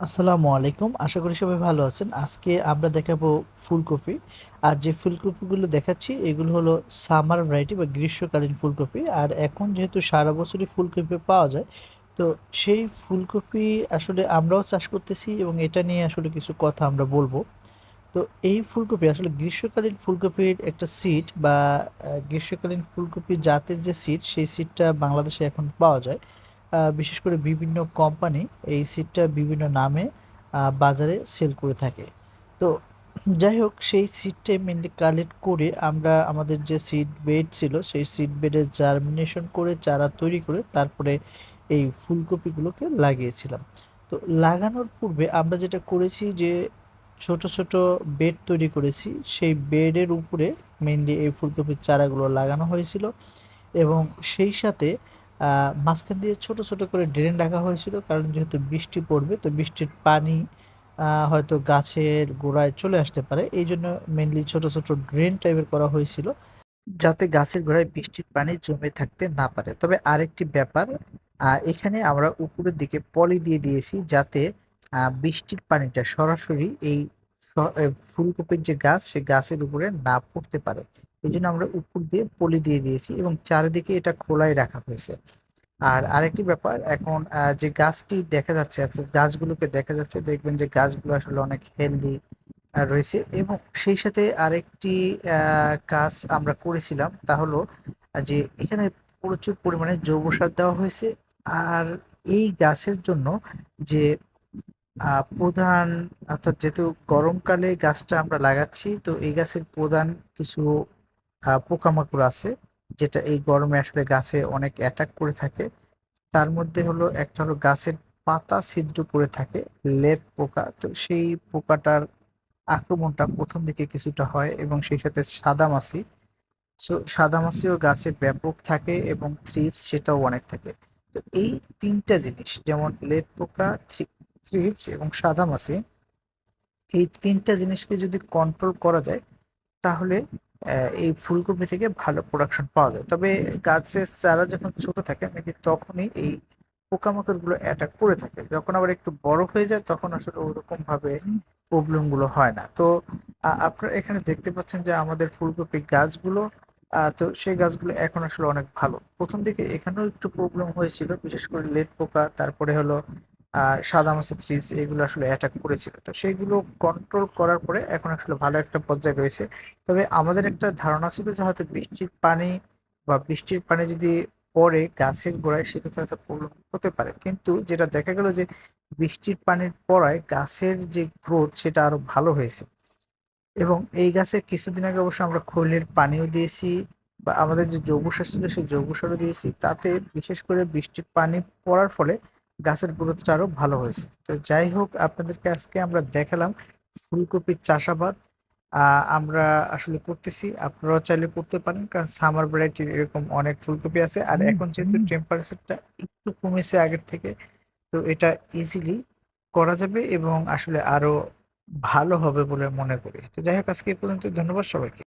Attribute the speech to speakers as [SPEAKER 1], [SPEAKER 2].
[SPEAKER 1] আসসালামু আলাইকুম। আশা করি সবাই ভালো আছেন। আজকে আমরা দেখাবো ফুলকপি। আর যে ফুলকপিগুলো দেখাচ্ছি এগুলো হলো সামার ভ্যারাইটি বা গ্রীষ্মকালীন ফুলকপি। আর এখন যেহেতু সারা বছরই ফুলকপি পাওয়া যায়, তো সেই ফুলকপি আসলে আমরাও চাষ করতেছি এবং এটা নিয়ে আসলে কিছু কথা আমরা বলব। তো এই ফুলকপি আসলে গ্রীষ্মকালীন ফুলকপির একটা সিড বা গ্রীষ্মকালীন ফুলকপি জাতের যে সিড, সেই সিডটা বাংলাদেশে এখন পাওয়া যায়। বিশেষ করে বিভিন্ন কোম্পানি এই সিটটা বিভিন্ন নামে বাজারে সেল করে থাকে। তো যাই হোক সেই সিডটাই মেনলি কালেক্ট করে আমরা আমাদের যে সিট বেড ছিল সেই সিট বেডে জার্মিনেশন করে চারা তৈরি করে তারপরে এই ফুলকপিগুলোকে লাগিয়েছিলাম। তো লাগানোর পূর্বে আমরা যেটা করেছি যে ছোট, ছোট বেড তৈরি করেছি। সেই বেডের উপরে মেনলি এই ফুলকপির চারাগুলো লাগানো হয়েছিল এবং সেই সাথে মাঝখান দিয়ে ছোট, ছোট করে ড্রেন রাখা হয়েছিল। কারণ যেহেতু বৃষ্টি পড়বে তো বৃষ্টির পানি হয়তো গাছের গোড়ায় চলে আসতে পারে। এই জন্য মেনলি ছোট, ছোট ড্রেন টাইপের করা হয়েছিল। যাতে গাছের গোড়ায় বৃষ্টির পানি জমে থাকতে না পারে। তবে আরেকটি ব্যাপার এখানে আমরা উপরের দিকে পলি দিয়ে দিয়েছি যাতে বৃষ্টির পানিটা সরাসরি এই ফুলকপির যে গাছ, সে গাছের উপরে না পড়তে পারে। এই জন্য আমরা উপর দিয়ে পলি দিয়ে দিয়েছি এবং চারিদিকে এটা খোলাই রাখা হয়েছে। আর আরেকটি ব্যাপার, এখন যে গাছটি দেখা যাচ্ছে আচ্ছা গাছগুলোকে দেখা যাচ্ছে, দেখবেন যে গাছগুলো আসলে অনেক হেলদি রয়েছে এবং সেই সাথে আরেকটি কাজ আমরা করেছিলাম তা হলো যে এখানে প্রচুর পরিমাণে জৈব সার দেওয়া হয়েছে। আর এই গাছের জন্য যে প্রধান অর্থাৎ যেহেতু গরমকালে গাছটা আমরা লাগাচ্ছি তো এই গাছের প্রধান কিছু পোকামাকড় আছে যেটা এই গরমে আসলে গাছে অনেক অ্যাটাক করে থাকে। তার মধ্যে হলো একটা হলো গাছের পাতা ছিদ্র করে থাকে লেদ পোকা। তো সেই পোকাটার আক্রমণটা প্রথম দিকে কিছুটা হয় এবং সেই সাথে সাদা সাদামাছি। সো সাদামাছিও গাছে ব্যাপক থাকে এবং থ্রিপস সেটাও অনেক থাকে। তো এই তিনটা জিনিস যেমন লেদ পোকা, থ্রিপস এবং সাদা সাদামাছি এই ৩ টা জিনিসকে যদি কন্ট্রোল করা যায়, তাহলে এই ফুলকপি থেকে ভালো প্রোডাকশন পাওয়া যায়। তবে গাছের চারা যখন ছোট থাকে মেবি তখনই এই পোকামাকড়গুলো অ্যাটাক করে থাকে। যখন আবার একটু বড় হয়ে যায়, তখন আসলে ওরকমভাবে প্রবলেমগুলো হয় না। তো আপনারা এখানে দেখতে পাচ্ছেন যে আমাদের ফুলকপির গাছগুলো তো সেই গাছগুলো এখন আসলে অনেক ভালো। প্রথম দিকে এখানেও একটু প্রবলেম হয়েছিল। বিশেষ করে লেদ পোকা, তারপরে হলো আ সাদামাছি থ্রিপস এগুলো আসলে অ্যাটাক করেছিল। তো সেগুলো কন্ট্রোল করার পরে এখন আসলে ভালো একটা পর্যায়ে রয়েছে। তবে আমাদের একটা ধারণা ছিল যে হয়তো বৃষ্টির পানি বা বৃষ্টির পানি যদি পড়ে গাছের গোড়ায়, সেক্ষেত্রে হয়তো প্রবলেম হতে পারে। কিন্তু যেটা দেখা গেল যে বৃষ্টির পানির পড়ায় গাছের যে গ্রোথ সেটা আরও ভালো হয়েছে। এবং এই গাছে কিছুদিন আগে অবশ্য আমরা খৈলের পানিও দিয়েছি বা আমাদের যে জৈব সার ছিল, সেই জৈব সারও দিয়েছি। তাতে বিশেষ করে বৃষ্টির পানি পড়ার ফলে গাছের গ্রোথটা আরও ভালো হয়েছে। তো যাই হোক আপনাদেরকে আজকে আমরা দেখালাম ফুলকপির চাষাবাদ। আমরা আসলে করতেছি। আপনারাও চাইলে করতে পারেন। কারণ সামার ভ্যারাইটির এরকম অনেক ফুলকপি আছে। আর এখন যেহেতু টেম্পারেচারটা একটু কমেছে আগের থেকে, তো এটা ইজিলি করা যাবে এবং আসলে আরও ভালো হবে বলে মনে করি। তো যাই হোক আজকে এই পর্যন্ত ধন্যবাদ সবাইকে।